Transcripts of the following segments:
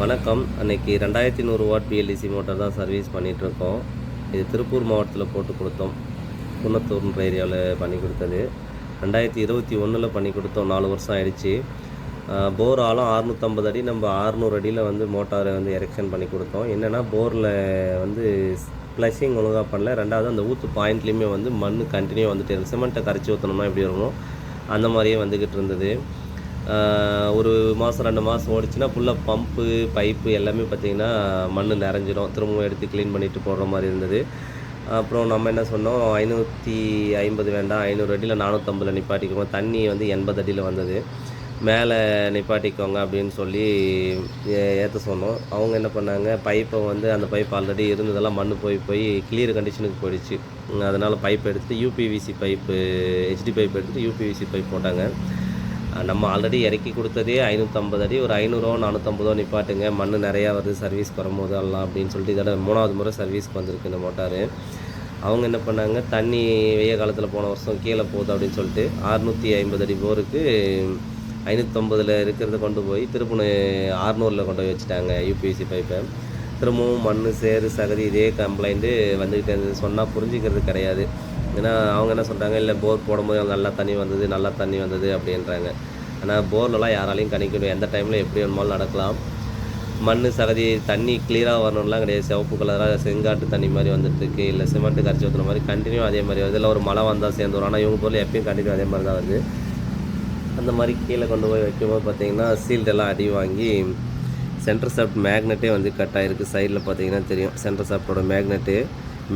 வணக்கம். அன்னைக்கு ரெண்டாயிரத்தி நூறு வாட் பிஎல்இசி மோட்டார் தான் சர்வீஸ் பண்ணிகிட்ருக்கோம் இது திருப்பூர் மாவட்டத்தில் போட்டு கொடுத்தோம். குன்னத்தூர்ன்ற ஏரியாவில் பண்ணி கொடுத்தது. ரெண்டாயிரத்தி இருபத்தி ஒன்றில் பண்ணி கொடுத்தோம். நாலு வருஷம் ஆயிடுச்சு. போர் ஆழம் அறுநூற்றம்பது அடி. நம்ம ஆறுநூறு அடியில் வந்து மோட்டாரை வந்து எரெக்ஷன் பண்ணி கொடுத்தோம். என்னென்னா போரில் வந்து ப்ளஷிங் ஒழுங்காக பண்ணல. ரெண்டாவது அந்த ஊற்று பாயிண்ட்லேயுமே வந்து மண் கண்டினியூ வந்துட்டு இருக்கு. சிமெண்ட்டை கரைச்சி ஊற்றணும்னா எப்படி வருமோ அந்த மாதிரியே வந்துக்கிட்டு இருந்தது. ஒரு மாதம் ரெண்டு மாதம் ஓடிச்சுன்னா ஃபுல்லாக பம்பு பைப்பு எல்லாமே பார்த்திங்கன்னா மண் நிறைஞ்சிரும். திரும்பவும் எடுத்து க்ளீன் பண்ணிவிட்டு போடுற மாதிரி இருந்தது. அப்புறம் நம்ம என்ன சொன்னோம்? ஐநூற்றி ஐம்பது வேண்டாம் ஐநூறு அடியில் நானூற்றம்பதில் நிப்பாட்டிக்குவோம் தண்ணி வந்து எண்பது அடியில் வந்தது. மேலே நிப்பாட்டிக்கோங்க அப்படின்னு சொல்லி ஏற்ற சொன்னோம். அவங்க என்ன பண்ணாங்க? பைப்பை வந்து அந்த பைப் ஆல்ரெடி இருந்ததெல்லாம் மண் போய் போய் கிளியர் கண்டிஷனுக்கு போயிடுச்சு. அதனால் பைப் எடுத்து யூபிவிசி பைப்பு ஹெச்டி பைப் எடுத்துகிட்டு யூபிவிசி பைப் போட்டாங்க. நம்ம ஆல்ரெடி இறக்கி கொடுத்ததே ஐநூற்றம்பது அடி ஒரு ஐநூறுவா நானூற்றம்பதோ நிப்பாட்டுங்க. மண் நிறையா வருது சர்வீஸ் வரும்போது எல்லாம் அப்படின்னு சொல்லிட்டு இதோட மூணாவது முறை சர்வீஸ்க்கு வந்திருக்கு இந்த மோட்டார். அவங்க என்ன பண்ணாங்க தண்ணி வெய்ய காலத்தில் போன வருஷம் கீழே போகுது அப்படின்னு சொல்லிட்டு அறுநூற்றி ஐம்பது அடி போருக்கு ஐநூற்றம்பதில் இருக்கிறத கொண்டு போய் திருப்பணி ஆறுநூறில் கொண்டு போய் வச்சுட்டாங்க யூபிஎஸ்சி பைப்பை திரும்பவும் மண் சேறு சகதி இதே கம்ப்ளைண்ட்டு வந்துக்கிட்டே இருந்தது. சொன்னால் புரிஞ்சிக்கிறது கிடையாது. ஏன்னா அவங்க என்ன சொல்கிறாங்க இல்லை போர் போடும்போது நல்லா தண்ணி வந்தது நல்லா தண்ணி வந்தது அப்படின்றாங்க. ஆனால் போர்லலாம் யாராலையும் கணிக்க முடியும் எந்த டைமில் எப்படி வேணுமாலும் நடக்கலாம். மண் சகதி தண்ணி கிளியராக வரணும்லாம் கிடையாது. சிவப்பு கலராக செங்காட்டு தண்ணி மாதிரி வந்துட்டுருக்கு. இல்லை சிமெண்ட்டு கரைச்சி ஊற்றுற மாதிரி கண்டினியூ அதே மாதிரி வருது. இல்லை ஒரு மழை வந்தால் சேர்ந்து வரும் ஆனால் இவங்க பொருள் எப்பயும் கண்டினியூ அதே மாதிரி தான் வருது. அந்த மாதிரி கீழே கொண்டு போய் வைக்கும்போது பார்த்திங்கன்னா சீல்டெல்லாம் அடி வாங்கி சென்டர் சாஃப்ட் மேக்னெட்டே வந்து கட் ஆகிருக்கு சைடில் பார்த்தீங்கன்னா தெரியும். சென்டர் சாஃப்டோட மேக்னெட்டு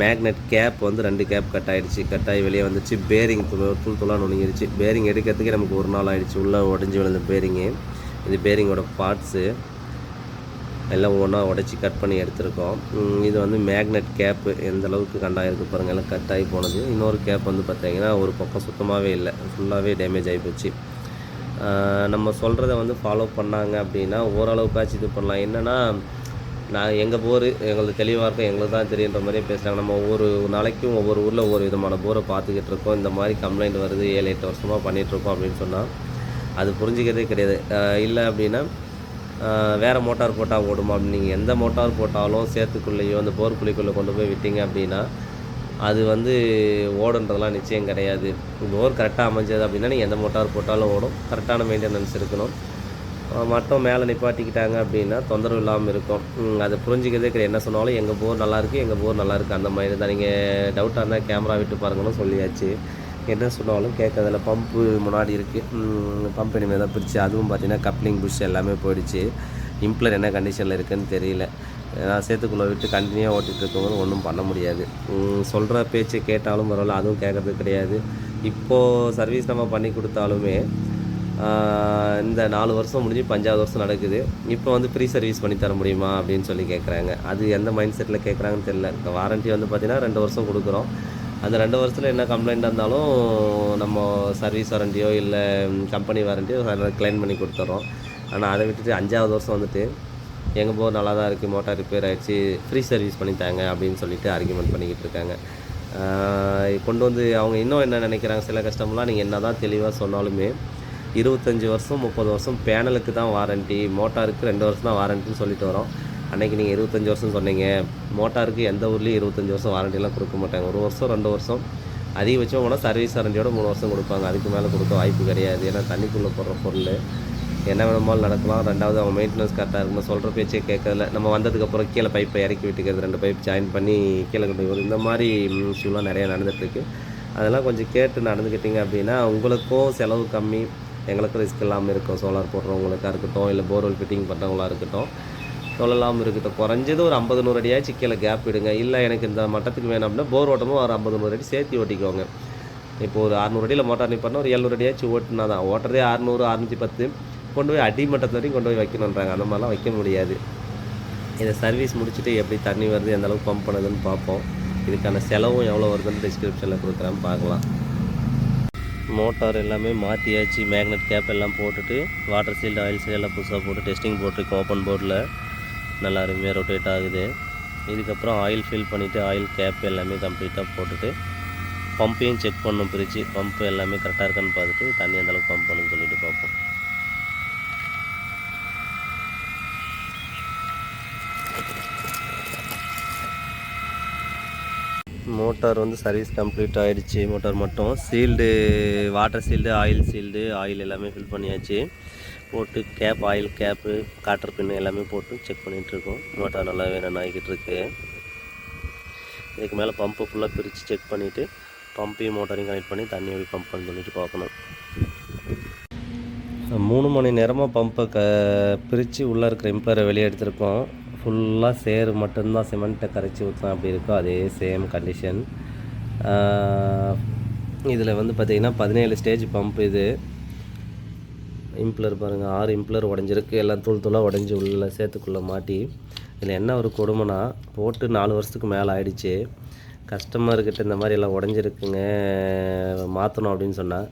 மேக்னெட் கேப் வந்து ரெண்டு கேப் கட் ஆகிடுச்சு கட் ஆகி வெளியே வந்துச்சு. பேரிங் தூள் தூளாக நுணுங்கிருச்சு பேரிங் எடுக்கிறதுக்கே நமக்கு ஒரு நாள் ஆகிடுச்சு உள்ளே உடஞ்சி விழுந்த பேரிங்கு இது பேரிங்கோட பார்ட்ஸு எல்லாம் ஒவ்வொன்றா உடச்சி கட் பண்ணி எடுத்திருக்கோம். இது வந்து மேக்னெட் கேப்பு எந்த அளவுக்கு கண்டாயிருக்கு பாருங்கள் எல்லாம் கட் ஆகி போனது. இன்னொரு கேப் வந்து பார்த்தீங்கன்னா ஒரு பக்கம் சுத்தமாகவே இல்லை. ஃபுல்லாகவே டேமேஜ் ஆகி போச்சு. நம்ம சொல்கிறத வந்து ஃபாலோ பண்ணாங்க அப்படின்னா ஓரளவுக்காச்சும் இது பண்ணலாம். என்னென்னா நான் எங்கள் போர் எங்களுக்கு தெளிவாக இருக்கும் எங்களுக்கு தான் தெரியுன்ற மாதிரியே பேசுகிறாங்க நம்ம ஒவ்வொரு நாளைக்கும் ஒவ்வொரு ஊரில் ஒவ்வொரு விதமான போரை பார்த்துக்கிட்டு இருக்கோம். இந்த மாதிரி கம்ப்ளைண்ட் வருது ஏழு எட்டு வருஷமாக பண்ணிகிட்ருக்கோம் அப்படின்னு சொன்னால் அது புரிஞ்சுக்கிறதே கிடையாது. இல்லை அப்படின்னா வேறு மோட்டார் போட்டால் ஓடுமா? அப்படின்னு நீங்கள் எந்த மோட்டார் போட்டாலும் சேத்துக்குள்ளேயோ அந்த போர் குழிக்குள்ளே கொண்டு போய் விட்டீங்க அப்படின்னா அது வந்து ஓடுன்றதெல்லாம் நிச்சயம் கிடையாது. போர் கரெக்டாக அமைஞ்சது அப்படின்னா நீங்கள் எந்த மோட்டார் போட்டாலும் ஓடும். கரெக்டான மெயின்டெனன்ஸ் இருக்கணும். மட்டும் மேலே நிப்பாட்டிக்கிட்டாங்க அப்படின்னா தொந்தரவு இல்லாமல் இருக்கும். அதை புரிஞ்சிக்கிறதே கிடையாது. என்ன சொன்னாலும் எங்கள் போர் நல்லாயிருக்கு எங்கள் போர் நல்லாயிருக்கு அந்த மாதிரி தான். நீங்கள் டவுட்டாக இருந்தால் கேமரா விட்டு பாருங்கன்னு சொல்லியாச்சு. என்ன சொன்னாலும் கேட்கறதில்ல பம்பு முன்னாடி இருக்குது பம்ப் இனிமேல் தான் பிரிச்சு அதுவும் பார்த்திங்கன்னா கப்ளிங் புஷ் எல்லாமே போயிடுச்சு. இம்ப்ளர் என்ன கண்டிஷனில் இருக்குன்னு தெரியல. நான் சேத்துக்குள்ளே விட்டு கண்டினியூவாக ஓட்டிகிட்டு இருக்கவங்களும் ஒன்றும் பண்ண முடியாது. சொல்கிற பேச்சு கேட்டாலும் பரவாயில்ல அதுவும் கேட்குறது கிடையாது. இப்போது சர்வீஸ் நம்ம பண்ணி கொடுத்தாலுமே இந்த நாலு வருஷம் முடிஞ்சு பஞ்சாவது வருஷம் நடக்குது. இப்போ வந்து ஃப்ரீ சர்வீஸ் பண்ணி தர முடியுமா அப்படின்னு சொல்லி கேட்குறாங்க அது எந்த மைண்ட் செட்டில் கேட்குறாங்கன்னு தெரியல. இப்போ வாரண்ட்டி வந்து பார்த்திங்கன்னா ரெண்டு வருஷம் கொடுக்குறோம். அந்த ரெண்டு வருஷத்தில் என்ன கம்ப்ளைண்ட் இருந்தாலும் நம்ம சர்வீஸ் வாரண்டியோ இல்லை கம்பெனி வாரண்டியோ கிளைம் பண்ணி கொடுத்துட்றோம் ஆனால் அதை விட்டுட்டு அஞ்சாவது வருஷம் வந்துட்டு எங்கள் போர் நல்லா தான் இருக்குது மோட்டார் ரிப்பேர் ஆகிடுச்சு ஃப்ரீ சர்வீஸ் பண்ணித்தாங்க அப்படின்னு சொல்லிட்டு ஆர்கியூமெண்ட் பண்ணிக்கிட்டு இருக்காங்க. கொண்டு வந்து அவங்க இன்னும் என்ன நினைக்கிறாங்க? சில கஸ்டமர்லாம் நீங்கள் என்ன தான் தெளிவாக சொன்னாலுமே இருபத்தஞ்சி வருஷம் முப்பது வருஷம் பேனலுக்கு தான் வாரண்ட்டி மோட்டாருக்கு ரெண்டு வருஷம் தான் வாரண்ட்டின்னு சொல்லிட்டு வரோம். அன்றைக்கி நீங்கள் இருபத்தஞ்சி வருஷம் சொன்னீங்க. மோட்டாருக்கு எந்த ஊர்லேயும் இருபத்தஞ்சி வருஷம் வாரண்டிலாம் கொடுக்க மாட்டாங்க. ஒரு வருஷம் ரெண்டு வருஷம். அதிகபட்சம் போனால் சர்வீஸ் வாரண்டியோட மூணு வருஷம் கொடுப்பாங்க. அதுக்கு மேலே கொடுக்க வாய்ப்பு கிடையாது. ஏன்னா தண்ணிக்குள்ளே போடுற பொருள். என்ன வேணுமாலும் நடக்கலாம். ரெண்டாவது அவங்க மெயின்டெனன்ஸ் கரெக்டாக இருக்கணும் சொல்கிற பேச்சே கேட்கறதில்ல. நம்ம வந்ததுக்கப்புறம் கீழே பைப்பை இறக்கி விட்டுக்கிறது ரெண்டு பைப் ஜாயின் பண்ணி கீழே கொண்டு வரும் இந்த மாதிரி இஷ்யூலாம் நிறையா நடந்துகிட்ருக்கு அதெல்லாம் கொஞ்சம் கேட்டு நடந்துக்கிட்டிங்க அப்படின்னா உங்களுக்கும் செலவு கம்மி. எங்களுக்கும் ரிஸ்க் இல்லாமல் இருக்கும். சோலார் போடுறவங்களுக்காக இருக்கட்டும் இல்லை போர்வெல் ஃபிட்டிங் பண்ணுறவங்களா இருக்கட்டும் சொல்லலாமல் இருக்கட்டும். குறைஞ்சது ஒரு ஐம்பது நூறு அடியாச்சும் கீழே கேப் விடுங்க. இல்லை எனக்கு இந்த மட்டத்துக்கு வேணும் அப்படின்னா போர் ஓட்டமும் ஒரு ஐம்பது நூறு அடி சேர்த்து ஓட்டிக்கோங்க. இப்போ ஒரு அறநூறு அடியில் மோட்டார் நிப்பாட்டினா ஒரு எழுநூறு அடியாச்சும் ஓட்டினா தான். ஓட்டுறதே அறநூறு அறுநூற்றி பத்து. கொண்டு போய் அடிமட்டத்து வரைக்கும் கொண்டு போய் வைக்கணுன்றாங்க அந்த மாதிரிலாம் வைக்க முடியாது. இதை சர்வீஸ் முடிச்சுட்டு எப்படி தண்ணி வருது எந்தளவுக்கு பம்ப் பண்ணுதுன்னு பார்ப்போம். இதுக்கான செலவும் எவ்வளோ வருதுன்னு டிஸ்கிரிப்ஷனில் கொடுக்குறேன்னு பார்க்கலாம். மோட்டார் எல்லாமே மாற்றியாச்சு மேக்னெட் கேப் எல்லாம் போட்டுட்டு வாட்டர் சீல்டு ஆயில் சீல்டு எல்லாம் புதுசாக போட்டு டெஸ்டிங் போட்டிருக்கோம் ஓப்பன் போர்டில் நல்லா அருமையாக ரொட்டேட் ஆகுது. இதுக்கப்புறம் ஆயில் ஃபில் பண்ணிவிட்டு ஆயில் கேப் எல்லாமே கம்ப்ளீட்டாக போட்டுட்டு பம்பையும் செக் பண்ணணும் பிரித்து பம்ப் எல்லாமே கரெக்டாக இருக்கான்னு பார்த்துட்டு தண்ணி அந்தளவுக்கு பம்ப் பண்ணுன்னு சொல்லிட்டு பார்ப்போம். மோட்டார் வந்து சர்வீஸ் கம்ப்ளீட் ஆகிடுச்சு மோட்டார் மட்டும். Sealed water sealed oil sealed oil எல்லாமே ஃபில் பண்ணியாச்சு. போட்டு cap oil cap cotter pin எல்லாமே போட்டு செக் பண்ணிகிட்ருக்கோம் மோட்டார் நல்லாவே ரன் ஆகிக்கிட்டு இருக்கு. இதுக்கு மேலே பம்பை ஃபுல்லாக பிரித்து செக் பண்ணிவிட்டு பம்பையும் மோட்டாரையும் கனெக்ட் பண்ணி தண்ணி எப்படி பம்ப் பண்ணி சொல்லிட்டு பார்க்கணும். மூணு மணி நேரமாக பம்பை க பிரித்து உள்ளே இருக்கிற இம்ப்ளரை வெளியே எடுத்திருக்கோம். ஃபுல்லாக சேறு மட்டும்தான் சிமெண்ட்டை கரைச்சி ஊற்றினா அப்படி இருக்கோ அதே சேம் கண்டிஷன் இதில் வந்து பார்த்திங்கன்னா பதினேழு ஸ்டேஜ் பம்ப் இது. இம்ப்ளர் பாருங்கள் ஆறு இம்ப்ளர் உடஞ்சிருக்கு. எல்லாம் தூள் தூளாக உடஞ்சி உள்ள சேர்த்துக்குள்ளே மாட்டி. இதில் என்ன ஒரு கொடுமைனா போட்டு நாலு வருஷத்துக்கு மேலே ஆயிடுச்சு. கஸ்டமர்கிட்ட இந்த மாதிரி எல்லாம் உடஞ்சிருக்குங்க மாற்றணும் அப்படின்னு சொன்னால்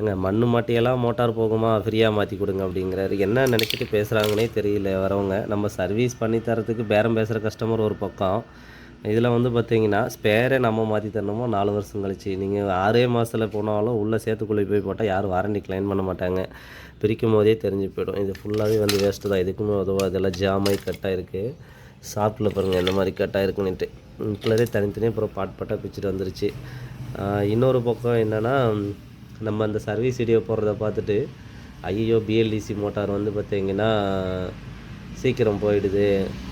ஏங்க மண் மாட்டியெல்லாம் மோட்டார் போகுமா? ஃப்ரீயாக மாற்றி கொடுங்க அப்படிங்கிறாரு. என்ன நினச்சிட்டு பேசுகிறாங்கன்னே தெரியல வரவங்க. நம்ம சர்வீஸ் பண்ணி தரத்துக்கு பேரம் பேசுகிற கஸ்டமர் ஒரு பக்கம். இதில் வந்து பார்த்தீங்கன்னா ஸ்பேரே நம்ம மாற்றி தரணுமோ? நாலு வருஷம் கழிச்சு. நீங்கள் ஆறே மாதத்தில் போனாலும் உள்ளே சேர்த்துக்குள்ளே போய் போட்டால் யாரும் வாரண்டி கிளைம் பண்ண மாட்டாங்க. பிரிக்கும் போதே தெரிஞ்சு போயிடும். இது ஃபுல்லாகவே வந்து வேஸ்ட்டு தான். இதுக்குமே உதவா இதெல்லாம் ஜாமாய் கட்டாக இருக்குது ஷாப்பில் பாருங்கள் இந்த மாதிரி கட்டாக இருக்குன்னுட்டு இப்போலே தனித்தனியாக அப்புறம் பாட்பாட்டாக பிச்சுட்டு வந்துருச்சு. இன்னொரு பக்கம் என்னென்னா நம்ம அந்த சர்வீஸ் வீடியோ போடுறத பார்த்துட்டு ஐயோ பிஎல்டிசி மோட்டார் வந்து பார்த்திங்கன்னா சீக்கிரம் போயிடுது.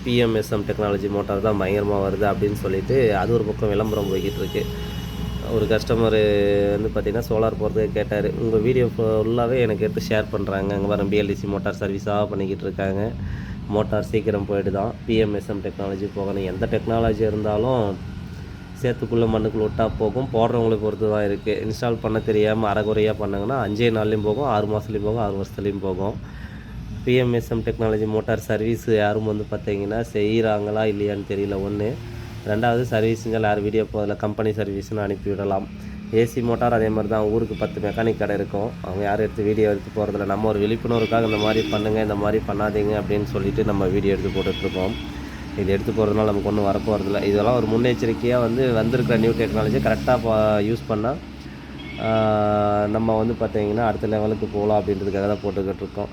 பிஎம்எஸ்எம் டெக்னாலஜி மோட்டார் தான் பயங்கரமாக வருது அப்படின்னு சொல்லிட்டு அது ஒரு பக்கம் விளம்பரம் போய்கிட்டு இருக்கு. ஒரு கஸ்டமர் வந்து பார்த்திங்கன்னா சோலார் போகிறதுக்கு கேட்டார். உங்கள் வீடியோ ஃபுல்லாகவே எனக்கு எடுத்து ஷேர் பண்ணுறாங்க அங்கே வர பிஎல்டிசி மோட்டார் சர்வீஸாக பண்ணிக்கிட்டு இருக்காங்க. மோட்டார் சீக்கிரம் போயிடுதான். பிஎம்எஸ்எம் டெக்னாலஜி போகணும். எந்த டெக்னாலஜி இருந்தாலும் சேத்துக்குள்ளே மண்ணுக்குள்ளே விட்டா போகும். போடுறவங்களை பொறுத்து தான் இருக்குது இன்ஸ்டால் பண்ண தெரியாமல் அறகுறையாக பண்ணாங்கன்னா அஞ்சே நாள்லேயும் போகும் ஆறு மாதத்துலேயும் போகும் ஆறு வருஷத்துலேயும் போகும். பிஎம்எஸ்எம் டெக்னாலஜி மோட்டார் சர்வீஸ் யாரும் வந்து பார்த்தீங்கன்னா செய்கிறாங்களா இல்லையான்னு தெரியல. ஒன்று ரெண்டாவது சர்வீஸுங்கள் யார் வீடியோ போதில் கம்பெனி சர்வீஸ்னு அனுப்பிவிடலாம் ஏசி மோட்டார் அதே மாதிரி தான். ஊருக்கு பத்து மெக்கானிக் கடை இருக்கும். அவங்க யாரும் எடுத்து வீடியோ எடுத்து போகிறதில்ல நம்ம ஒரு விழிப்புணர்வுக்காக இந்த மாதிரி பண்ணுங்கள் இந்த மாதிரி பண்ணாதீங்க அப்படின்னு சொல்லிட்டு நம்ம வீடியோ எடுத்து போட்டுட்ருக்கோம் இது எடுத்து போகிறதுனால நமக்கு ஒன்றும் வரப்போகிறதில்ல இதெல்லாம் ஒரு முன்னெச்சரிக்கையாக வந்து வந்திருக்கிற நியூ டெக்னாலஜி கரெக்டாக யூஸ் பண்ணால் நம்ம வந்து பார்த்திங்கன்னா அடுத்த லெவலுக்கு போகலாம் அப்படின்றதுக்காக தான் போட்டுக்கிட்டு இருக்கோம்.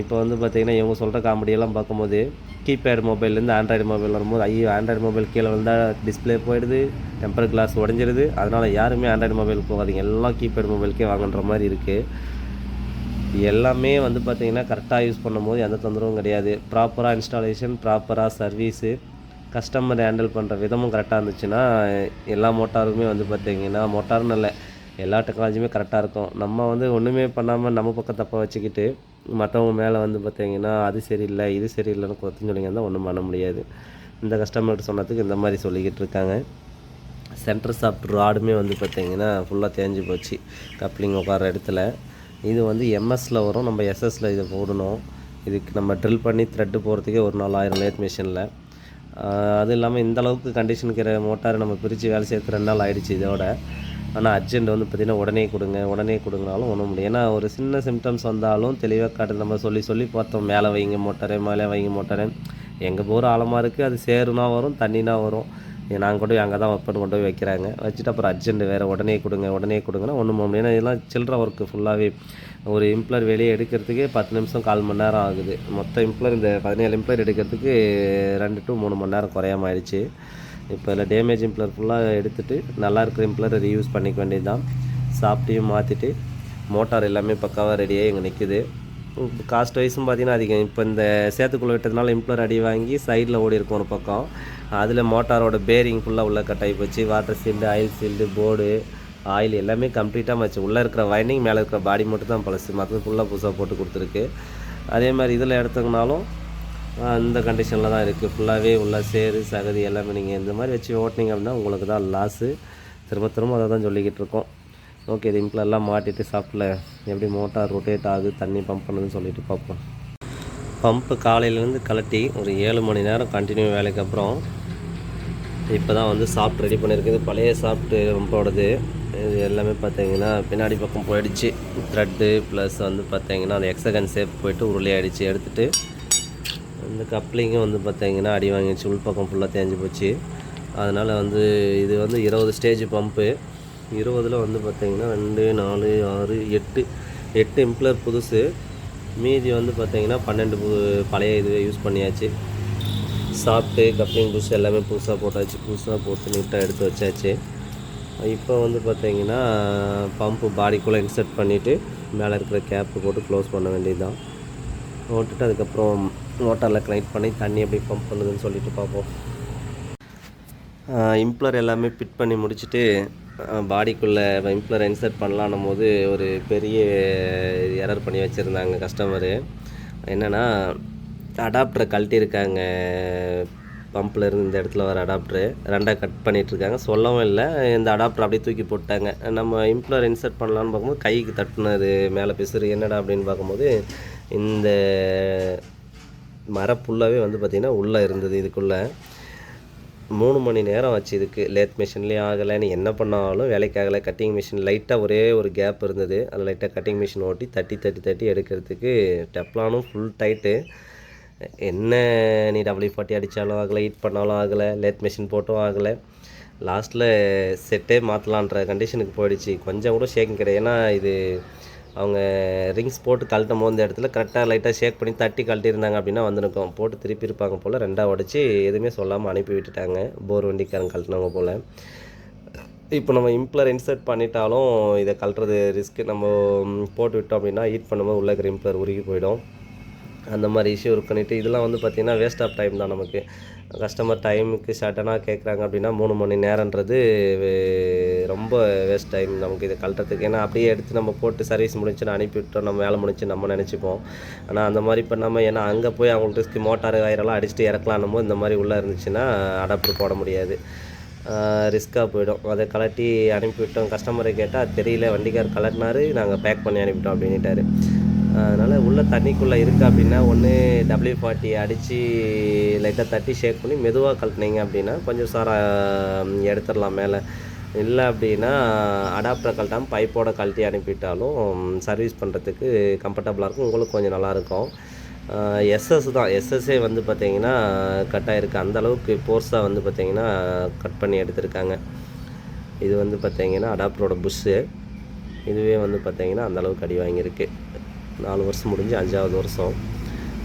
இப்போ வந்து பார்த்தீங்கன்னா இவங்க சொல்கிற காமெடியெல்லாம் பார்க்கும்போது கீபேட் மொபைல்லேருந்து ஆண்ட்ராய்டு மொபைல் வரும்போது ஐயோ ஆண்ட்ராய்டு மொபைல் கீழே விழுந்தால் டிஸ்ப்ளே போயிடுது டெம்பர் கிளாஸ் உடஞ்சிருது. அதனால் யாருமே ஆண்ட்ராய்டு மொபைல் போகாதீங்க. எல்லாம் கீபேட் மொபைலுக்கே வாங்குன்ற மாதிரி இருக்குது எல்லாமே வந்து பார்த்தீங்கன்னா கரெக்டாக யூஸ் பண்ணும்போது எந்த தொந்தரவும் கிடையாது. ப்ராப்பராக இன்ஸ்டாலேஷன் ப்ராப்பராக சர்வீஸு கஸ்டமர் ஹேண்டில் பண்ணுற விதமும் கரெக்டாக இருந்துச்சுன்னா எல்லா மோட்டாருமே வந்து பார்த்திங்கன்னா மோட்டார்னு இல்லை எல்லா டெக்னாலஜியுமே கரெக்டாக இருக்கும். நம்ம வந்து ஒன்றுமே பண்ணாமல் நம்ம பக்கம் தப்பாக வச்சுக்கிட்டு மற்றவங்க மேலே வந்து பார்த்திங்கன்னா அது சரியில்லை இது சரியில்லைன்னு குறைத்துன்னு சொல்லிங்க இருந்தால் ஒன்றும் பண்ண முடியாது. இந்த கஸ்டமர்கிட்ட சொன்னதுக்கு இந்த மாதிரி சொல்லிக்கிட்டு இருக்காங்க. சென்டர் சாஃப்ட் ராடுமே வந்து பார்த்திங்கன்னா ஃபுல்லாக தேஞ்சு போச்சு. கப்ளிங் உட்கார இடத்துல. இது வந்து எம்எஸ்சில் வரும். நம்ம எஸ்எஸ்சில் இதை போடணும். இதுக்கு நம்ம ட்ரில் பண்ணி த்ரெட்டு போகிறதுக்கே ஒரு நாலாயிரம் லேத் மிஷினில் அது இல்லாமல் இந்த அளவுக்கு கண்டிஷனுக்கிற மோட்டார் நம்ம பிரித்து வேலை செய்யறது ரெண்டு நாள் ஆயிடுச்சு இதோட. ஆனால் அர்ஜென்ட் வந்து பார்த்திங்கன்னா உடனே கொடுங்க உடனே கொடுங்கனாலும் ஒன்றும் முடியும் ஏன்னா ஒரு சின்ன சிம்டம்ஸ் வந்தாலும் தெளிவாக காட்டு நம்ம சொல்லி சொல்லி பார்த்தோம். மேலே வைங்க மோட்டாரே மேலே வைங்க மோட்டாரே. எங்கள் போகிற ஆழமாக இருக்குது அது சேருனா வரும் தண்ணினா வரும். நாங்கள் கொண்டு போய் அங்கே தான் ஒப்பன் கொண்டு போய் வைக்கிறாங்க. வச்சுட்டு அப்புறம் அர்ஜென்ட் வேறு உடனே கொடுங்க உடனே கொடுங்கன்னா ஒன்றும் முடியும் ஏன்னா இதெல்லாம் சில்லற ஒர்க்கு ஃபுல்லாகவே ஒரு இம்ப்ளர் வெளியே எடுக்கிறதுக்கே பத்து நிமிஷம் கால் மணி நேரம் ஆகுது. மொத்த இம்ப்ளர் இந்த பதினேழு இம்ப்ளர் எடுக்கிறதுக்கு ரெண்டு டு மூணு மணி நேரம் குறையாம ஆயிடுச்சு. இப்போ இதில் டேமேஜ் இம்ப்ளர் ஃபுல்லாக எடுத்துட்டு நல்லா இருக்கிற இம்ப்ளரை ரீயூஸ் பண்ணிக்க வேண்டியது தான் சாப்பிட்டையும் மாற்றிட்டு மோட்டார் எல்லாமே பக்காவாக ரெடியாக இங்கே நிற்கிது காஸ்ட் வைஸும் பார்த்தீங்கன்னா அதிகம். இப்போ இந்த சேத்துக்குள்ளே விட்டதுனால இம்ப்ளர் அடி வாங்கி சைடில் ஓடி இருக்கும் ஒரு பக்கம். அதில் மோட்டாரோட பேரிங் ஃபுல்லாக உள்ள கட்டாகி போச்சு. Water sealed oil sealed board oil எல்லாமே கம்ப்ளீட்டாக மச்சு. உள்ளே இருக்கிற வைண்டிங் மேலே இருக்கிற பாடி மட்டும் தான் பழசு. மற்றது ஃபுல்லாக புதுசாக போட்டு கொடுத்துருக்கு. அதே மாதிரி இதில் எடுத்தோங்கனாலும் இந்த கண்டிஷனில் தான் இருக்குது ஃபுல்லாகவே உள்ள சேரு சகதி எல்லாமே நீங்கள் இந்த மாதிரி வச்சு ஓட்டினீங்க அப்படின்னா உங்களுக்கு தான் லாஸு திரும்ப திரும்ப அதை தான் சொல்லிக்கிட்டு இருக்கோம். ஓகே இது இம்ப்ளெல்லாம் மாட்டிட்டு சாப்பிட்ல. எப்படி மோட்டார் ரொட்டேட் ஆகுது தண்ணி பம்ப் பண்ணுதுன்னு சொல்லிட்டு பார்ப்போம் பம்ப்பு காலையிலேருந்து கலட்டி ஒரு ஏழு மணி நேரம் கண்டினியூ வேலைக்கு அப்புறம் இப்போ தான் வந்து சாஃப்ட் ரெடி பண்ணியிருக்குது. பழைய சாஃப்ட் பம்போடது இது எல்லாமே பார்த்தீங்கன்னா பின்னாடி பக்கம் போயிடுச்சு. த்ரெட்டு ப்ளஸ் வந்து பார்த்தீங்கன்னா அந்த எக்ஸகன் சேப் போயிட்டு உருளையாயிடுச்சு எடுத்துகிட்டு இந்த கப்ளிங்கும் வந்து பார்த்தீங்கன்னா அடி வாங்கிடுச்சு. உள் பக்கம் ஃபுல்லாக தேஞ்சு போச்சு. அதனால் வந்து இது வந்து இருபது ஸ்டேஜ் பம்பு இருபதில் வந்து பார்த்தீங்கன்னா ரெண்டு நாலு ஆறு எட்டு. எட்டு இம்ப்ளர் புதுசு. மீதி வந்து பார்த்தீங்கன்னா பன்னெண்டு பு- பழைய இது யூஸ் பண்ணியாச்சு. சாப்பிட்டு கப்ளிங் புஷ் எல்லாமே புதுசாக போட்டாச்சு. புதுசாக போட்டு நீட்டாக எடுத்து வச்சாச்சு. இப்போ வந்து பார்த்தீங்கன்னா பம்பு பாடிக்குள்ளே இன்சர்ட் பண்ணிவிட்டு மேலே இருக்கிற கேப்பு போட்டு க்ளோஸ் பண்ண வேண்டியது தான் போட்டுட்டு அதுக்கப்புறம் மோட்டாரில் கனெக்ட் பண்ணி தண்ணி எப்படி பம்ப் பண்ணுதுன்னு சொல்லிட்டு பார்ப்போம் இம்ப்ளர் எல்லாமே ஃபிட் பண்ணி முடிச்சுட்டு பாடிக்குள்ளே இம்ப்ளர் இன்சர்ட் பண்ணலான்னும் போது ஒரு பெரிய எரர் பண்ணி வச்சுருந்தாங்க கஸ்டமரு என்னென்னா அடாப்டரை கழட்டியிருக்காங்க பம்பில் இருந்து இந்த இடத்துல வர அடாப்டரு ரெண்டாக கட் பண்ணிகிட்ருக்காங்க சொல்லவும் இல்லை. இந்த அடாப்டர் அப்படியே தூக்கி போட்டாங்க. நம்ம இம்ப்ளர் இன்சர்ட் பண்ணலான்னு பார்க்கும்போது கைக்கு தட்டுனது மேலே பிசுறு என்னடா அப்படின்னு பார்க்கும்போது இந்த மரப்புல்லாவே வந்து பார்த்திங்கன்னா உள்ளே இருந்தது இதுக்குள்ளே. மூணு மணி நேரம் ஆச்சு இதுக்கு. லேத் மிஷின்லேயும் ஆகலைன்னு என்ன பண்ணாலும் வேலைக்கு ஆகலை. கட்டிங் மிஷின் லைட்டாக ஒரே ஒரு கேப் இருந்தது. அதில் லைட்டாக கட்டிங் மிஷின் ஓட்டி தட்டி தட்டி தட்டி எடுக்கிறதுக்கு டெப்லானும் ஃபுல் டைட்டு என்ன நீ டபுள்யூ ஃபார்ட்டி அடித்தாலும் ஆகலை ஹீட் பண்ணாலும் ஆகலை லேத் மிஷின் போட்டும் ஆகலை. லாஸ்ட்டில் செட்டே மாற்றலான்ற கண்டிஷனுக்கு போயிடுச்சு. கொஞ்சம் கூட ஷேக்கிங் கிடையாது. ஏன்னா இது அவங்க ரிங்ஸ் போட்டு கழட்டும் போது இந்த இடத்துல கரெக்டாக லைட்டாக ஷேக் பண்ணி தட்டி கழட்டியிருந்தாங்க அப்படின்னா வந்துருக்கோம். போட்டு திருப்பி இருப்பாங்க போல். ரெண்டாக உடச்சி எதுவுமே சொல்லாமல் அனுப்பி விட்டுட்டாங்க. போர் வண்டிக்காரங்க கழட்டினவங்க போல். இப்போ நம்ம இம்ப்ளர் இன்சர்ட் பண்ணிட்டாலும் இதை கழட்டுறது ரிஸ்க்கு நம்ம போட்டு விட்டோம் அப்படின்னா ஹீட் பண்ணும்போது உள்ள இருக்கிற இம்ப்ளர் உருகி போயிடும். அந்த மாதிரி இஷ்யூ இருக்குன்னுட்டு இதெல்லாம் வந்து பார்த்திங்கன்னா வேஸ்ட் ஆஃப் டைம் தான் நமக்கு. கஸ்டமர் டைமுக்கு சடனாக கேட்குறாங்க அப்படின்னா மூணு மணி நேரன்றது ரொம்ப வேஸ்ட் டைம் நமக்கு இதை கழட்டுறதுக்கு. ஏன்னா அப்படியே எடுத்து நம்ம போட்டு சர்வீஸ் முடிச்சு அனுப்பிவிட்டோம் நம்ம வேலை முடிச்சு நம்ம நினச்சிப்போம். ஆனால் அந்த மாதிரி பண்ணாமல் ஏன்னா அங்கே போய் அவங்களுக்கு மோட்டார் வயரெல்லாம் அடிச்சுட்டு இறக்கலான்னும் போது இந்த மாதிரி உள்ளே இருந்துச்சுன்னா அடாப்டர் போட முடியாது. ரிஸ்க்காக போயிடும். அதை கலட்டி அனுப்பிவிட்டோம். கஸ்டமரை கேட்டால் தெரியல வண்டிக்கார் கலட்டினார் நாங்கள் பேக் பண்ணி அனுப்பிட்டோம் அப்படின்ட்டாரு அதனால் உள்ளே தண்ணிக்குள்ளே இருக்குது அப்படின்னா ஒன்று டபிள்யூ ஃபார்ட்டி அடித்து லைட்டாக தட்டி ஷேக் பண்ணி மெதுவாக கழட்டினீங்க அப்படின்னா கொஞ்சம் சார எடுத்துடலாம் மேலே. இல்லை அப்படின்னா அடாப்டர் கழட்டாமல் பைப்போட கழட்டி அனுப்பிட்டாலும் சர்வீஸ் பண்ணுறதுக்கு கம்ஃபர்டபுளாக இருக்கும். உங்களுக்கு கொஞ்சம் நல்லாயிருக்கும் எஸ்எஸ் தான். எஸ்எஸ்ஸே வந்து பார்த்தீங்கன்னா கட்டாயிருக்கு அந்தளவுக்கு ஃபோர்ஸாக வந்து பார்த்தீங்கன்னா கட் பண்ணி எடுத்திருக்காங்க. இது வந்து பார்த்தீங்கன்னா அடாப்டரோட புஷ்ஷு இதுவே வந்து பார்த்தீங்கன்னா அந்த அளவுக்கு அடி வாங்கியிருக்கு. நாலு வருஷம் முடிஞ்சு அஞ்சாவது வருஷம்.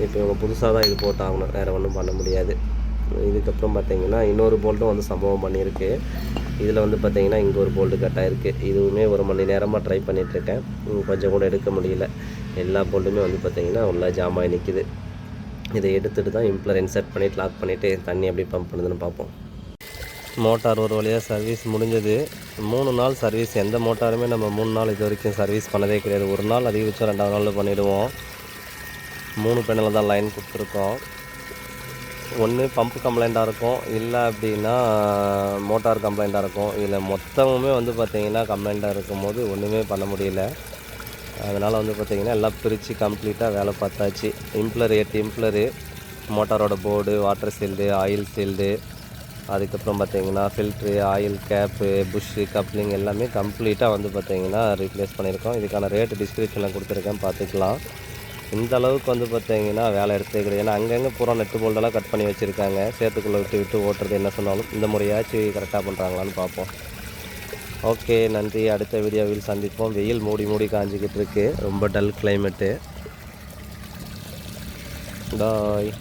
இப்போ இவங்க புதுசாக தான் இது போட்டாகணும். வேறு ஒன்றும் பண்ண முடியாது. இதுக்கப்புறம் பார்த்திங்கன்னா இன்னொரு போல்ட்டும் வந்து சம்பவம் பண்ணியிருக்கு. இதில் வந்து பார்த்தீங்கன்னா இங்கே ஒரு போல்ட்டு கட்டாயிருக்கு இதுவுமே ஒரு மணி நேரமாக ட்ரை பண்ணிகிட்ருக்கேன் கொஞ்சம் கூட எடுக்க முடியல. எல்லா போல்ட்டுமே வந்து பார்த்திங்கன்னா உள்ள ஜாமாய் நிற்கிது இதை எடுத்துகிட்டு தான் இம்ப்ளர் இன்சர்ட் பண்ணிவிட்டு லாக் பண்ணிவிட்டு தண்ணி எப்படி பம்ப் பண்ணுதுன்னு பார்ப்போம். மோட்டார் ஒரு வழியாக சர்வீஸ் முடிஞ்சது. மூணு நாள் சர்வீஸ் எந்த மோட்டாருமே நம்ம மூணு நாள் இது வரைக்கும் சர்வீஸ் பண்ணதே கிடையாது. ஒரு நாள் அதிகபட்சம் ரெண்டாவது நாளில் பண்ணிவிடுவோம் மூணு பெண்ணில் தான் லைன் கொடுத்துருக்கோம். ஒன்று பம்பு கம்ப்ளைண்ட்டாக இருக்கும். இல்லை அப்படின்னா மோட்டார் கம்ப்ளைண்ட்டாக இருக்கும். இதில் மொத்தமுமே வந்து பார்த்திங்கன்னா கம்ப்ளைண்ட்டாக இருக்கும்போது ஒன்றுமே பண்ண முடியல. அதனால் வந்து பார்த்திங்கன்னா எல்லாம் பிரித்து கம்ப்ளீட்டாக வேலை பார்த்தாச்சு. இம்ப்ளர் எட்டு impeller மோட்டாரோட board water sealed oil sealed அதுக்கப்புறம் பார்த்தீங்கன்னா filter oil cap bush coupling எல்லாமே கம்ப்ளீட்டாக வந்து பார்த்தீங்கன்னா ரீப்ளேஸ் பண்ணியிருக்கோம். இதுக்கான ரேட்டு டிஸ்கிரிப்ஷனில் கொடுத்துருக்கேன் பார்த்துக்கலாம். இந்த அளவுக்கு வந்து பார்த்தீங்கன்னா வேலை எடுத்தே கிடையாது. ஏன்னா அங்கங்கே பூரா நெட்டு போல்டெல்லாம் கட் பண்ணி வச்சுருக்காங்க. சேர்த்துக்குள்ளே விட்டு விட்டு ஓட்டுறது என்ன சொன்னாலும் இந்த முறையாச்சும் கரெக்டாக பண்ணுறாங்களான்னு பார்ப்போம். ஓகே நன்றி. அடுத்த வீடியோவில் சந்திப்போம். வெயில் மூடி மூடி காஞ்சிக்கிட்டு இருக்கு. ரொம்ப டல் கிளைமேட்டு பாய்